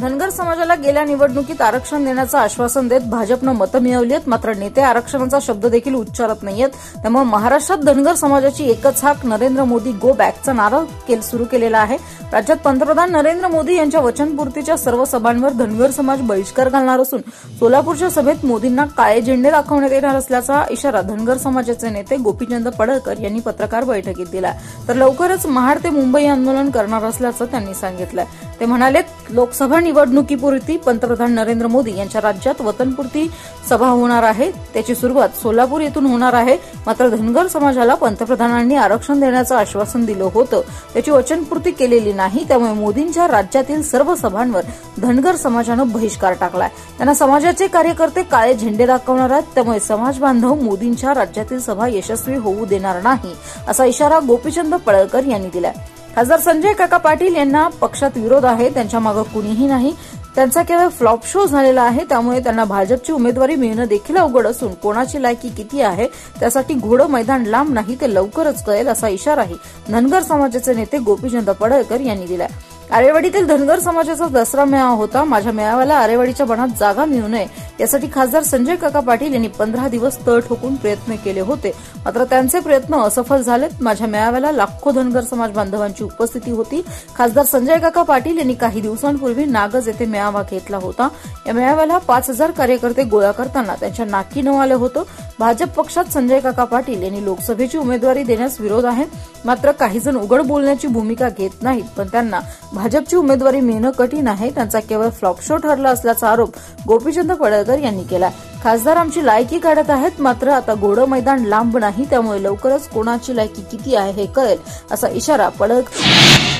धनगर समाजाला गेल्या निवडणुकीत आरक्षण देण्याचं आश्वासन देत भाजपनं मतं मिळवली आहेत. मात्र नेते आरक्षणाचा शब्द देखील उच्चारत नाहीयेत. त्यामुळे महाराष्ट्रात धनगर समाजाची एकच हाक नरेंद्र मोदी गो बॅकचा नारा केल- सुरू केलेला आहे. राज्यात पंतप्रधान नरेंद्र मोदी यांच्या वचनपूर्तीच्या सर्व सभांवर धनगर समाज बहिष्कार घालणार असून सोलापूरच्या सभेत मोदींना काळे झेंडे दाखवण्यात येणार असल्याचा इशारा धनगर समाजाचे नेते गोपीचंद पडळकर यांनी पत्रकार बैठकीत दिला. तर लवकरच महाड ते मुंबई आंदोलन करणार असल्याचं त्यांनी सांगितलंय. ते म्हणाले लोकसभा निवडणुकीपुरती पंतप्रधान नरेंद्र मोदी यांच्या राज्यात वतनपुरती सभा होणार आहे. त्याची सुरुवात सोलापूर येथून होणार आहे. मात्र धनगर समाजाला पंतप्रधानांनी आरक्षण देण्याचं आश्वासन दिलं होतं. त्याची वचनपूर्ती केलेली नाही. त्यामुळे मोदींच्या राज्यातील सर्व सभांवर धनगर समाजानं बहिष्कार टाकलाय. त्यांना समाजाचे कार्यकर्ते काळे झेंडे दाखवणार आहेत. त्यामुळे समाज बांधव मोदींच्या राज्यातील सभा यशस्वी होऊ देणार नाही असा इशारा गोपीचंद पळळकर यांनी दिलाय. खासदार संजय काका पाटील यांना पक्षात विरोध आहे त्यांच्या मागे कुणीही नाही. त्यांचा केवळ फ्लॉप शो झालेला आहे त्यामुळे त्यांना भाजपची उमेदवारी मिळणं देखील अवघड असून कोणाची लायकी किती आहे त्यासाठी घोडं मैदान लांब नाही ते लवकरच कळेल असा इशाराही धनगर समाजाचे नेते गोपीचंद पडळकर यांनी दिलाय. आरेवाडीतील धनगर समाजाचा दसरा मेळावा होता. माझ्या मेळाव्याला आरेवाडीच्या बनात जागा मिळू नये. यासाठी खासदार संजय काका पाटील यांनी पंधरा दिवस तळ ठोकून प्रयत्न केले होते. मात्र त्यांचे प्रयत्न असफल झालेत. माझ्या मेळाव्याला लाखो धनगर समाज बांधवांची उपस्थिती होती. खासदार संजय काका पाटील यांनी काही दिवसांपूर्वी नागज येथे मेळावा घेतला होता. या मेळाव्याला पाच हजार कार्यकर्ते गोळा करताना त्यांच्या नाकी न आलं होतं. भाजप पक्षात संजय काका पाटील यांनी लोकसभेची उमेदवारी देण्यास विरोध आहे. मात्र काही जण उघड बोलण्याची भूमिका घेत नाहीत पण त्यांना भाजपची उमेदवारी मिळणं कठीण आहे. त्यांचा केवळ फ्लॉप शो ठरला असल्याचा आरोप गोपीचंद पडळकर यांनी केला खासदार आमची लायकी काढत आहेत मात्र आता घोडं मैदान लांब नाही त्यामुळे लवकरच कोणाची लायकी किती आहे हे कळेल असा इशारा पडळकर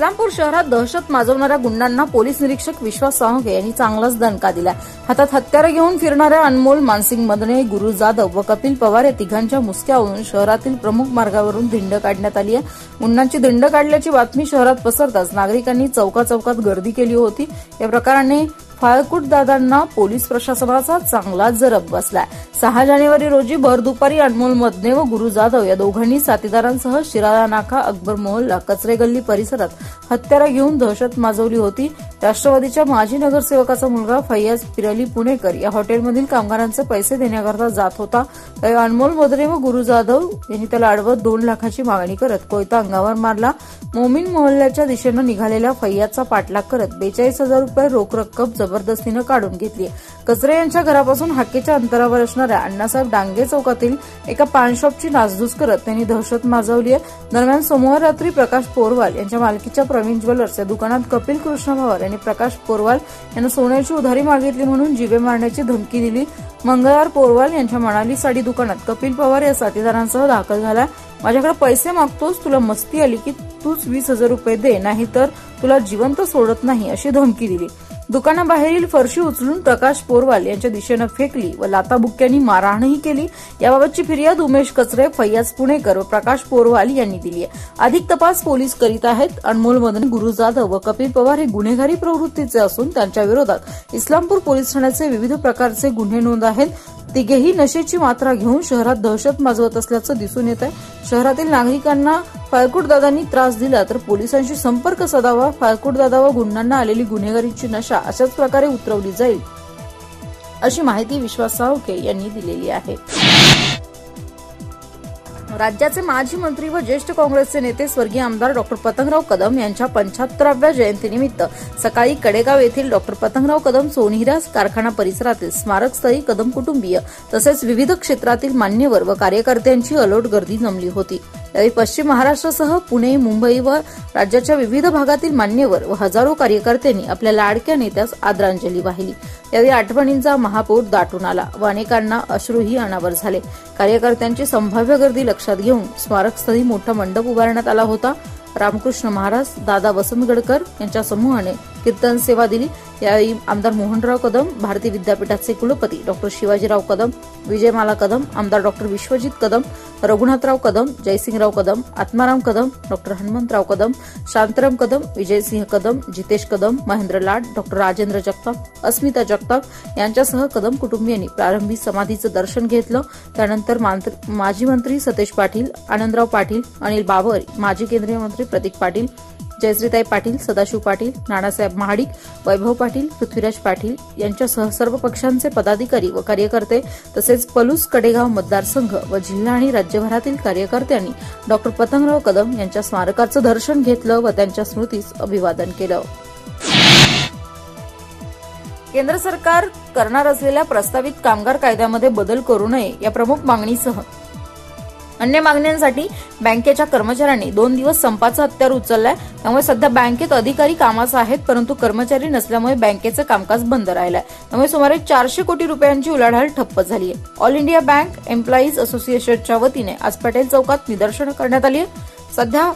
इस्लामपूर शहरात दहशत माजवणाऱ्या गुंडांना पोलीस निरीक्षक विश्वास साळुंके यांनी चांगलाच दणका दिला. हातात हत्यारं घेऊन फिरणाऱ्या अनमोल मानसिंग मदने गुरु जाधव व कपिल पवार या तिघांच्या मुसक्यावरून शहरातील प्रमुख मार्गावरून धिंड काढण्यात आली आहे. गुंडांची धिंड काढल्याची बातमी शहरात पसरताच नागरिकांनी चौका चौकात गर्दी केली होती. या प्रकाराने फाळकूट दादांना पोलीस प्रशासनाचा चांगला जरब बसलाय. सहा जानेवारी रोजी भर दुपारी अनमोल मदने व गुरु जाधव या दोघांनी साथीदारांसह शिराळा नाका अकबर मोहल्ला कचरे गल्ली परिसरात हत्यारा घेऊन दहशत माजवली होती. राष्ट्रवादीच्या माजी नगरसेवकाचा मुलगा फैयाज पिरली पुणेकर या हॉटेलमधील कामगारांचे पैसे देण्याकरता जात होता. अनमोल मदने व गुरु जाधव यांनी त्याला अडवत दोन लाखाची मागणी करत कोयता अंगावर मारला. मोमीन मोहल्ल्याच्या दिशेनं निघालेल्या फैयाजचा पाठलाग करत बेचाळीस हजार रुपये रोख रक्कम जबरदस्तीनं काढून घेतली कचरे यांच्या घरापासून हाकेच्या अंतरावर असणाऱ्या अण्णासाहेब डांगे चौकातील एका पान शॉपची नासधूस करत त्यांनी दहशत माजवली आहे दरम्यान सोमवार रात्री प्रकाश पोरवाल यांच्या मालकीच्या प्रवीण ज्वेलर्स या दुकानात कपिल कृष्ण पवार यांनी प्रकाश पोरवाल यांना सोन्याची उधारी मागितली म्हणून जिवे मारण्याची धमकी दिली. मंगळवार पोरवाल यांच्या मनाली साडी दुकानात कपिल पवार या साथीदारांसह दाखल झाला. माझ्याकडे पैसे मागतोस तुला मस्ती आली की तूच वीस हजार रुपये दे नाही तर तुला जिवंत सोडत नाही अशी धमकी दिली. दुकानाबाहेरील फरशी उचलून प्रकाश पोरवाल यांच्या दिशेनं फेकली व लाताबुक्क्यांनी मारहाणही केली. याबाबतची फिर्याद उमेश कचरे फैयाज पुणेकर व प्रकाश पोरवाल यांनी दिली आहे. अधिक तपास पोलीस करीत आहेत. अनमोल मदन गुरु जाधव व कपिल पवार हे गुन्हेगारी प्रवृत्तीचे असून त्यांच्या विरोधात इस्लामपूर पोलीस ठाण्याचे विविध प्रकारचे गुन्हे नोंद आहेत. तिघेही नशेची मात्रा घेऊन शहरात दहशत माजवत असल्याचं दिसून येत आहे शहरातील नागरिकांना फाळकुट दादांनी त्रास दिला तर पोलिसांशी संपर्क साधावा फाळकुट दादा व गुंडांना आलेली गुन्हेगारीची नशा अशाच प्रकारे उतरवली जाईल. अशी माहिती विश्वास सावके यांनी दिलेली आहे. राज्याचे माजी मंत्री व ज्येष्ठ काँग्रेसचे नेते स्वर्गीय आमदार डॉक्टर पतंगराव कदम यांच्या पंच्याहत्तराव्या जयंतीनिमित्त सकाळी कडेगाव येथील डॉक्टर पतंगराव कदम सोनहिरास कारखाना परिसरातील स्मारकस्थळी कदम कुटुंबीय तसेच विविध क्षेत्रातील मान्यवर व कार्यकर्त्यांची अलोट गर्दी जमली होती. यावेळी पश्चिम महाराष्ट्रासह पुणे मुंबई व राज्याच्या विविध भागातील मान्यवर व हजारो कार्यकर्त्यांनी आपल्या लाडक्या नेत्यास आदरांजली वाहिली. यावेळी आठवणींचा महापौर दाटून आला व अनेकांना अश्रूही अनावर झाले. कार्यकर्त्यांची संभाव्य गर्दी लक्षात घेऊन स्मारकस्थळी मोठा मंडप उभारण्यात आला होता. रामकृष्ण महाराज दादा वसंत गडकर यांच्या समूहाने कीर्तन सेवा दिली. यावेळी आमदार मोहनराव कदम भारतीय विद्यापीठाचे कुलपती डॉक्टर शिवाजीराव कदम विजयमाला कदम आमदार doctor Vishwajit Kadam Raghunathrao Kadam Jaysingrao Kadam Atmaram Kadam doctor Hanumantrao Kadam Shantaram Kadam Vijaysinh Kadam Jitesh Kadam Mahendra Lad doctor Rajendra Jagtap Asmita Jagtap यांच्यासह कदम कुटुंबियांनी प्रारंभी समाधीचं दर्शन घेतलं. त्यानंतर माजी मंत्री सतेज पाटील आनंदराव पाटील अनिल बाबर माजी केंद्रीय मंत्री प्रतीक पाटील जयश्रीताई पाटील सदाशिव पाटील नानासाहेब महाडिक वैभव पाटील पृथ्वीराज पाटील यांच्यासह सर्व पक्षांचे पदाधिकारी व कार्यकर्ते तसेच पलूस कडेगाव मतदारसंघ व जिल्हा आणि राज्यभरातील कार्यकर्त्यांनी डॉक्टर पतंगराव कदम यांच्या स्मारकाचं दर्शन घेतलं व त्यांच्या स्मृतीस अभिवादन केलं. केंद्र सरकार करणार असलेल्या प्रस्तावित कामगार कायद्यामध्ये बदल करू नये या प्रमुख मागणीसह अन्य मागण्यांसाठी बँकेच्या कर्मचाऱ्यांनी दोन दिवस संपाचं हत्यार उचललंय. त्यामुळे सध्या बँकेत अधिकारी कामाचं आहेत परंतु कर्मचारी नसल्यामुळे बँकेचं कामकाज बंद राहिलंय. त्यामुळे सुमारे चारशे कोटी रुपयांची उलाढाल ठप्प झाली आहे ऑल इंडिया बँक एम्प्लॉईज असोसिएशनच्या वतीने आज पटेल चौकात निदर्शनं करण्यात आली आहे सध्या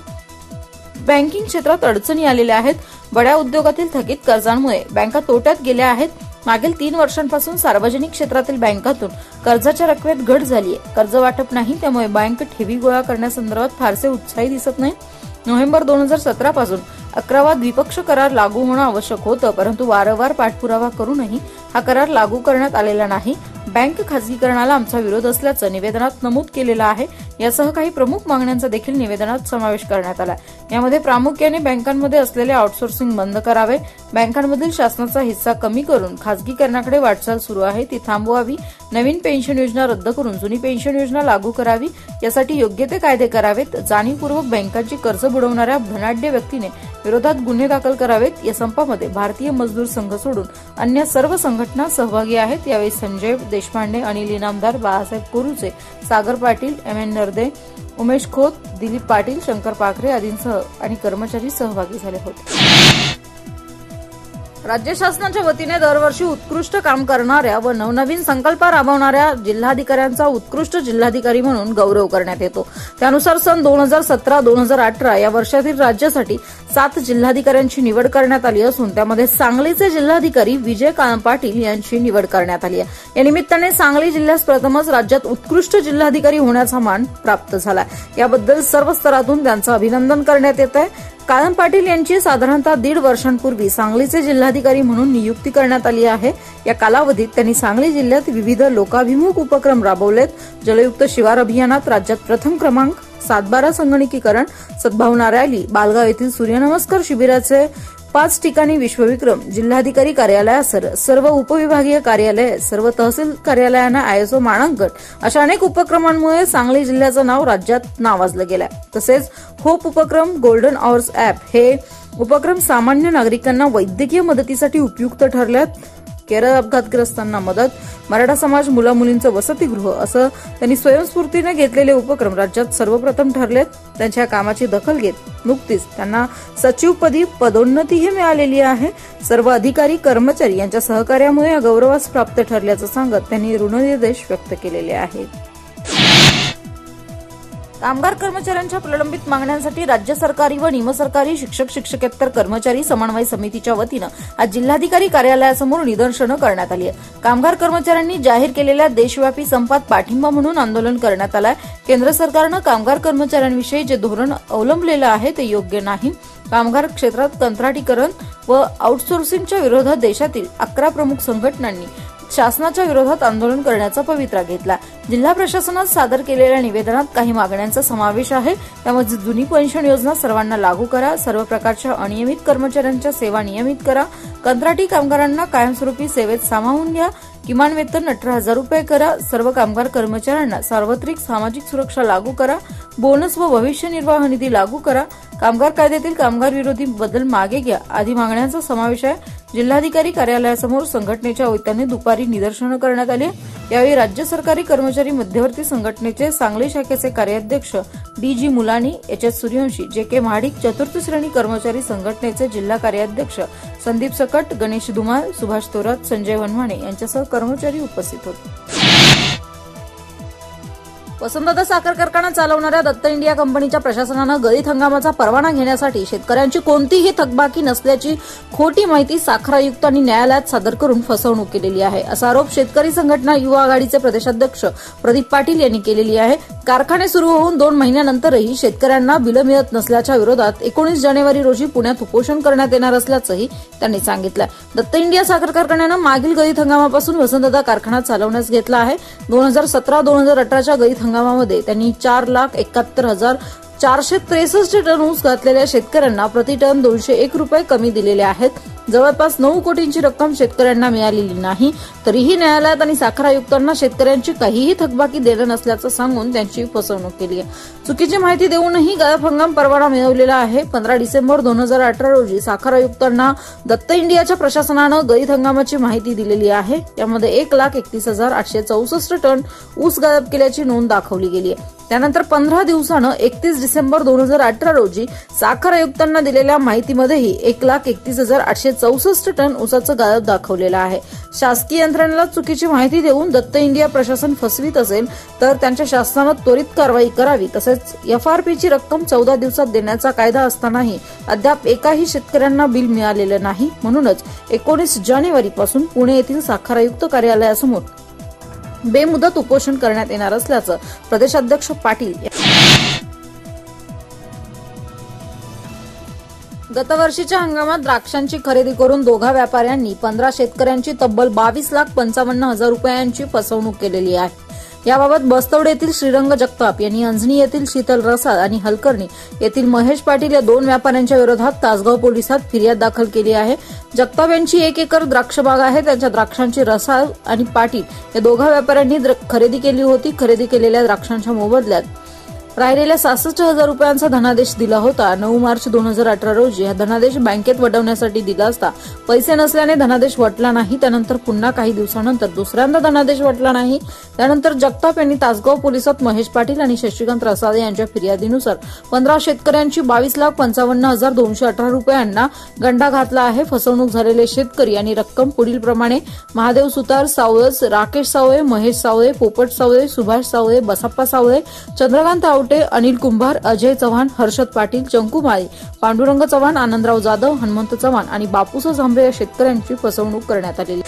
बँकिंग क्षेत्रात अडचणी आलेल्या आहेत. बड्या उद्योगातील थकीत कर्जांमुळे बँका तोट्यात गेल्या आहेत. मागील तीन वर्षांपासून सार्वजनिक क्षेत्रातील बँकातून कर्जाच्या रकमेत घट झाली आहे कर्ज वाटप नाही त्यामुळे बँक ठेवी गोळा करण्यासंदर्भात फारसे उत्साही दिसत नाही. नोव्हेंबर दोन हजार सतरा पासून अकरावा द्विपक्ष करार लागू होणं आवश्यक होतं परंतु वारंवार पाठपुरावा करूनही हा करार लागू करण्यात आलेला नाही. बँक खासगीकरणाला आमचा विरोध असल्याचं निवेदनात नमूद केलेलं आहे. यासह काही प्रमुख मागण्यांचा देखील निवेदनात समावेश करण्यात आला. यामध्ये प्रामुख्याने बँकांमध्ये असलेले आउटसोर्सिंग बंद करावे बँकांमधील शासनाचा हिस्सा कमी करून खासगीकरणाकडे वाटचाल सुरू आहे ती थांबवावी नवीन पेन्शन योजना रद्द करून जुनी पेन्शन योजना लागू करावी यासाठी योग्य ते कायदे करावेत जाणीवपूर्वक बँकांची कर्ज बुडवणाऱ्या धनाढ्य व्यक्तीने विरोधात गुन्हे दाखल करावेत या संपामध्ये भारतीय मजदूर संघ सोडून अन्य सर्व संघटना सहभागी आहेत यावेळी संजय देशपांडे अनिल इनामदार बाळासाहेब कोरुचे सागर पाटील एम एन नरदे उमेश खोत दिलीप पाटील शंकर पाखरे आदींसह आणि कर्मचारी सहभागी झाले होते. राज्य शासनाच्या वतीने दरवर्षी उत्कृष्ट काम करणाऱ्या व नवनवीन संकल्प राबवणाऱ्या जिल्हाधिकाऱ्यांचा उत्कृष्ट जिल्हाधिकारी म्हणून गौरव करण्यात येतो. त्यानुसार सन दोन हजार सतरा दोन हजार अठरा या वर्षातील राज्यासाठी सात जिल्हाधिकाऱ्यांची निवड करण्यात आली असून त्यामध्ये सांगलीचे जिल्हाधिकारी विजय पाटील यांची निवड करण्यात आली आहे. या निमित्ताने सांगली जिल्ह्यास प्रथमच राज्यात उत्कृष्ट जिल्हाधिकारी होण्याचा मान प्राप्त झाला याबद्दल सर्व स्तरातून त्यांचं अभिनंदन करण्यात येत आहे कायम पाटील यांची साधारणतः दीड वर्षांपूर्वी सांगलीचे जिल्हाधिकारी म्हणून नियुक्ती करण्यात आली आहे. या कालावधीत त्यांनी सांगली जिल्ह्यात विविध लोकाभिमुख उपक्रम राबवलेत. जलयुक्त शिवार अभियानात राज्यात प्रथम क्रमांक सातबारा संगणकीकरण सद्भावना रॅली बालगाव येथील सूर्यनमस्कार शिबिराचे पाच ठिकाणी विश्वविक्रम जिल्हाधिकारी कार्यालयासर सर्व उपविभागीय कार्यालय सर्व तहसील कार्यालयांना आयएसओ मानांकन अशा अनेक उपक्रमांमुळे सांगली जिल्ह्याचं नाव राज्यात नावाजलं गेलं तसेच होप उपक्रम गोल्डन आवर्स ऍप हे उपक्रम सामान्य नागरिकांना वैद्यकीय मदतीसाठी उपयुक्त ठरल्यात केरळ अपघातग्रस्तांना मदत मराठा समाज मुला मुलींचं वसतिगृह असं त्यांनी स्वयंस्फूर्तीने घेतलेले उपक्रम राज्यात सर्वप्रथम ठरलेत. त्यांच्या कामाची दखल घेत नुकतीच त्यांना सचिवपदी पदोन्नतीही मिळालेली आहे. सर्व अधिकारी कर्मचारी यांच्या सहकार्यामुळे या गौरवास प्राप्त ठरल्याचं सांगत त्यांनी ऋणनिर्देश व्यक्त केलेले आहेत. कामगार कर्मचाऱ्यांच्या प्रलंबित मागण्यांसाठी राज्य सरकारी व निमसरकारी शिक्षक शिक्षकेतर कर्मचारी समन्वय समितीच्या वतीनं आज जिल्हाधिकारी कार्यालयासमोर निदर्शनं करण्यात आली आहे. कामगार कर्मचाऱ्यांनी जाहीर केलेल्या देशव्यापी संपात पाठिंबा म्हणून आंदोलन करण्यात आलं केंद्र सरकारनं कामगार कर्मचाऱ्यांविषयी जे धोरण अवलंबलेलं आहे ते योग्य नाही. कामगार क्षेत्रात कंत्राटीकरण व आउटसोर्सिंगच्या विरोधात देशातील अकरा प्रमुख संघटनांनी शासनाच्या विरोधात आंदोलन करण्याचा पवित्रा घेतला. जिल्हा प्रशासनात सादर केलेल्या निवेदनात काही मागण्यांचा समावेश आहे. त्यामध्ये जुनी पेन्शन योजना सर्वांना लागू करा सर्व प्रकारच्या अनियमित कर्मचाऱ्यांच्या सेवा नियमित करा कंत्राटी कामगारांना कायमस्वरूपी सेवेत सामावून घ्या किमान वेतन अठरा हजार रुपये करा सर्व कामगार कर्मचाऱ्यांना सार्वत्रिक सामाजिक सुरक्षा लागू करा बोनस व भविष्य निर्वाह निधी लागू करा कामगार कायद्यातील कामगार विरोधी बदल मागे घ्या. आदी मागण्यांचा समावेश आहे. जिल्हाधिकारी कार्यालयासमोर संघटनेच्या वतीने दुपारी निदर्शनं करण्यात आली यावेळी राज्य सरकारी कर्मचारी मध्यवर्ती संघटनेचे सांगली शाखेचे कार्याध्यक्ष D G Mulani H S Suryavanshi J K Mahadik चतुर्थ श्रेणी कर्मचारी संघटनेचे जिल्हा कार्याध्यक्ष संदीप सकट गणेश धुमाळ सुभाष थोरात संजय वनवाणे यांच्यासह कर्मचारी उपस्थित होते. वसंतदादा साखर कारखाना चालवणाऱ्या दत्त इंडिया कंपनीच्या प्रशासनानं गळीत हंगामाचा परवाना घेण्यासाठी शेतकऱ्यांची कोणतीही थकबाकी नसल्याची खोटी माहिती साखर आयुक्तांनी न्यायालयात सादर करून फसवणूक केलेली आहे. असा आरोप शेतकरी संघटना युवा आघाडीचे प्रदेशाध्यक्ष प्रदीप पाटील यांनी केलेली आहे. कारखाने सुरू होऊन दोन महिन्यानंतरही शेतकऱ्यांना बिलं मिळत नसल्याच्या विरोधात एकोणीस जानेवारी रोजी पुण्यात उपोषण करण्यात येणार असल्याचंही त्यांनी सांगितलं दत्त इंडिया साखर कारखान्यानं मागील गळीत हंगामापासून वसंतदा कारखाना चालवण्यास घेतला आहे. दोन हजार सतरा दोन हजार अठराच्या गळीत हंगामामध्ये त्यांनी चार लाख एकाहत्तर हजार चारशे त्रेसष्ट टन ऊस घातलेल्या शेतकऱ्यांना प्रति टन दोनशे एक रुपये कमी दिलेले आहेत. जवळपास नऊ कोटींची रक्कम शेतकऱ्यांना मिळालेली नाही तरीही न्यायालयात आणि साखर आयुक्तांना शेतकऱ्यांची काहीही थकबाकी देणं नसल्याचं सांगून त्यांची फसवणूक केली आहे. चुकीची माहिती देऊनही गायब हंगाम परवाना मिळवलेला आहे. पंधरा डिसेंबर दोन हजार अठरा रोजी साखर आयुक्तांना दत्त इंडियाच्या प्रशासनानं गळीत हंगामाची माहिती दिलेली आहे. त्यामध्ये एक लाख एकतीस हजार आठशे चौसष्ट टन ऊस गायब केल्याची नोंद दाखवली गेली आहे. त्यानंतर पंधरा दिवसानं एकतीस डिसेंबर दोन हजार अठरा रोजी साखर आयुक्तांना दिलेल्या माहितीमध्येही एक लाख एकतीस हजार आठशे चौसष्ट टन ऊसाचं गायब दाखवलेलं आहे. शासकीय यंत्रणेला चुकीची माहिती देऊन दत्त इंडिया प्रशासन फसवीत असेल तर त्यांच्या शासनानं त्वरित कारवाई करावी तसेच एफआरपीची रक्कम चौदा दिवसात देण्याचा कायदा असतानाही अद्याप एकाही शेतकऱ्यांना बिल मिळालेलं नाही. म्हणूनच एकोणीस जानेवारीपासून पुणे येथील साखर आयुक्त कार्यालयासमोर बेमुदत उपोषण करण्यात येणार असल्याचं प्रदेशाध्यक्ष पाटील गतवर्षीच्या हंगामात द्राक्षांची खरेदी करून दोघा व्यापाऱ्यांनी पंधरा शेतकऱ्यांची तब्बल बावीस लाख पंचावन्न हजार रुपयांची फसवणूक केलेली आहे. याबाबत बस्तवडे येथील श्रीरंग जगताप यांनी अंजनी येथील शीतल रसाद आणि हलकर्णी येथील महेश पाटील या दोन व्यापाऱ्यांच्या विरोधात तासगाव पोलिसात फिर्याद दाखल केली आहे. जगताप यांची एक एकर द्राक्ष बाग आहे. त्यांच्या द्राक्षांची रसाद आणि पाटील या दोघा व्यापाऱ्यांनी खरेदी केली होती. खरेदी केलेल्या द्राक्षांच्या मोबदल्यात राहिलेल्या सहासष्ट हजार रुपयांचा धनादेश दिला होता. नऊ मार्च दोन हजार अठरा रोजी हा धनादेश बँकेत वटवण्यासाठी दिला असता. पैसे नसल्याने धनादेश वटला नाही. त्यानंतर पुन्हा काही दिवसानंतर दुसऱ्यांदा धनादेश वटला नाही. त्यानंतर जगताप यांनी तासगाव पोलिसात महेश पाटील आणि शशिकांत रसादे यांच्या फिर्यादीनुसार पंधरा शेतकऱ्यांची बावीस लाख पंचावन्न हजार दोनशे अठरा रुपयांना गंडा घातला आहे. फसवणूक झालेले शेतकरी आणि रक्कम पुढील प्रमाणे महादेव सुतार सावळस राकेश सावळे महेश सावळे पोपट सावळे सुभाष सावळे बसप्पा सावळे चंद्रकांत आवटे अनिल कुंभार अजय चव्हाण हर्षद पाटील चंकू माळी पांडुरंग चव्हाण आनंदराव जाधव हनुमंत चव्हाण आणि बापूसा झांबे या शेतकऱ्यांची फसवणूक करण्यात आलेली